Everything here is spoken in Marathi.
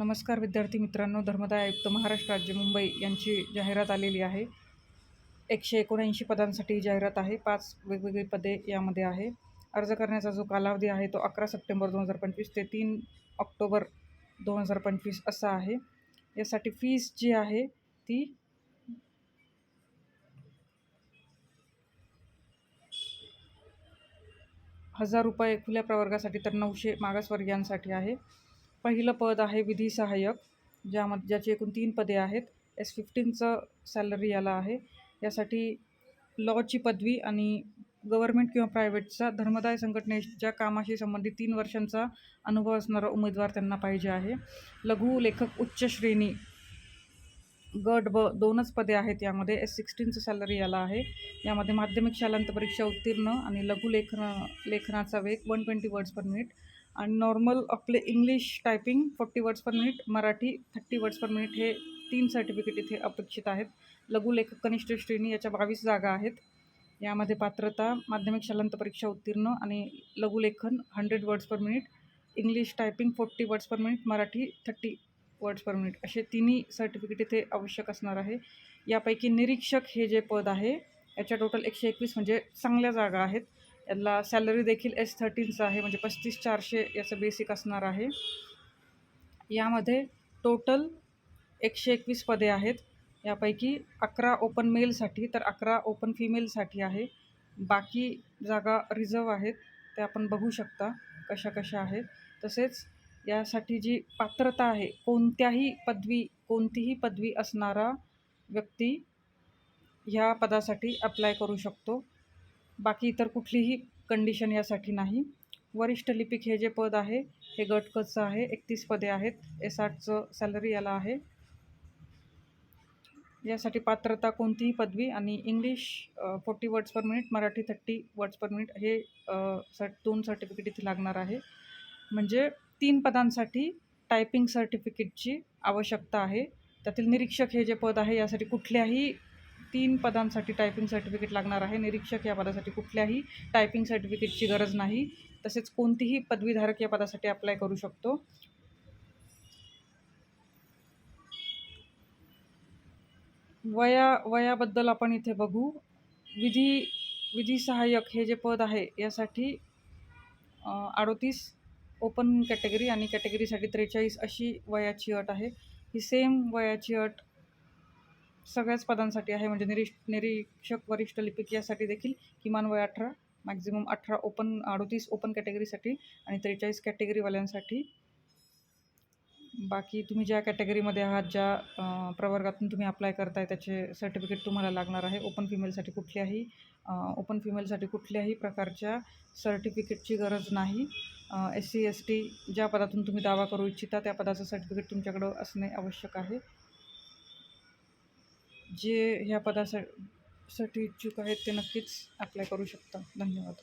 नमस्कार विद्यार्थी मित्रांनो धर्मदाय आयुक्त महाराष्ट्र राज्य मुंबई यांची जाहिरात आलेली आहे. एकशे एकोणऐंशी पदांसाठी जाहिरात आहे. पाच वेगवेगळी पदे यामध्ये आहे. अर्ज करण्याचा जो कालावधी आहे तो अकरा सप्टेंबर दोन हजार पंचवीस ते तीन ऑक्टोबर दोन हजार पंचवीस असा आहे. यासाठी फीस जी आहे ती हजार रुपये खुल्या प्रवर्गासाठी तर नऊशे मागासवर्गीयांसाठी आहे. पहिलं पद आहे विधी सहाय्यक ज्यामध्ये ज्याची एकूण तीन पदे आहेत. एस फिफ्टीनचं सॅलरी याला आहे. यासाठी लॉची पदवी आणि गव्हर्मेंट किंवा प्रायव्हेटचा धर्मदाय संघटनेच्या कामाशी संबंधित तीन वर्षांचा अनुभव असणारा उमेदवार त्यांना पाहिजे आहे. लघु लेखक उच्च श्रेणी गट ब दोनच पदे आहेत यामध्ये. एस सिक्स्टीनचं सॅलरी याला आहे. यामध्ये माध्यमिक शालांत परीक्षा उत्तीर्ण आणि लघु लेखन लेखनाचा वेग one twenty words per minute. आणि नॉर्मल आपले English typing forty words per minute Marathi thirty words per minute हे तीन सर्टिफिकेट इथे अपेक्षित आहेत. लघुलेखक कनिष्ठ श्रेणी याच्या बावीस जागा आहेत. यामध्ये पात्रता माध्यमिक शालांत परीक्षा उत्तीर्ण आणि लघुलेखन hundred words per minute English typing forty words per minute Marathi thirty words per minute असे तिन्ही सर्टिफिकेट इथे आवश्यक असणार आहे. यापैकी निरीक्षक हे जे पद आहे याच्या टोटल एकशे एकवीस म्हणजे चांगल्या जागा आहेत. याला सॅलरी देखील एस थर्टीनचं आहे म्हणजे पस्तीस चारशे याचं बेसिक असणार आहे. यामध्ये टोटल एकशे एकवीस पदे आहेत. यापैकी अकरा ओपन मेलसाठी तर अकरा ओपन फिमेलसाठी आहे. बाकी जागा रिझर्व आहेत त्या आपण बघू शकता कशा कशा आहेत. तसेच यासाठी जी पात्रता आहे कोणत्याही पदवी कोणतीही पदवी असणारा व्यक्ती ह्या पदासाठी अप्लाय करू शकतो. बाकी इतर कुठलीही कंडिशन यासाठी नाही. वरिष्ठ लिपिक हे जे पद आहे हे गटकचं आहे एकतीस पदे आहेत. एस आठचं सॅलरी याला आहे. यासाठी पात्रता कोणतीही पदवी आणि English forty words per minute Marathi thirty words per minute हे सर्ट दोन सर्टिफिकेट इथे लागणार आहे. म्हणजे तीन पदांसाठी टायपिंग सर्टिफिकेटची आवश्यकता आहे. त्यातील निरीक्षक हे जे पद आहे यासाठी कुठल्याही तीन पदांसाठी टायपिंग सर्टिफिकेट लागणार आहे. निरीक्षक या पदासाठी कुठल्याही टायपिंग सर्टिफिकेटची गरज नाही. तसेच कोणतीही पदवीधारक या पदासाठी अप्लाय करू शकतो. वया वयाबद्दल आपण इथे बघू. विधी विधी सहाय्यक हे जे पद आहे यासाठी अडोतीस ओपन कॅटेगरी आणि कॅटेगरीसाठी त्रेचाळीस अशी वयाची अट आहे. ही सेम वयाची अट सगळ्याच पदांसाठी आहे. म्हणजे निरीश निरीक्षक वरिष्ठ लिपिक यासाठी देखील किमान वय अठरा मॅक्झिमम अठरा ओपन अडतीस ओपन कॅटेगरीसाठी आणि त्रेचाळीस कॅटेगरीवाल्यांसाठी बाकी तुम्ही ज्या कॅटेगरीमध्ये आहात ज्या प्रवर्गातून तुम्ही अप्लाय करताय त्याचे सर्टिफिकेट तुम्हाला लागणार आहे. ओपन फिमेलसाठी कुठल्याही ओपन फिमेलसाठी कुठल्याही प्रकारच्या सर्टिफिकेटची गरज नाही. एस सी एस टी ज्या पदातून तुम्ही दावा करू इच्छिता त्या पदाचं सर्टिफिकेट तुमच्याकडं असणे आवश्यक आहे. जे ह्या पदासाठी साठी इच्छुक आहेत ते नक्कीच अप्लाय करू शकता. धन्यवाद.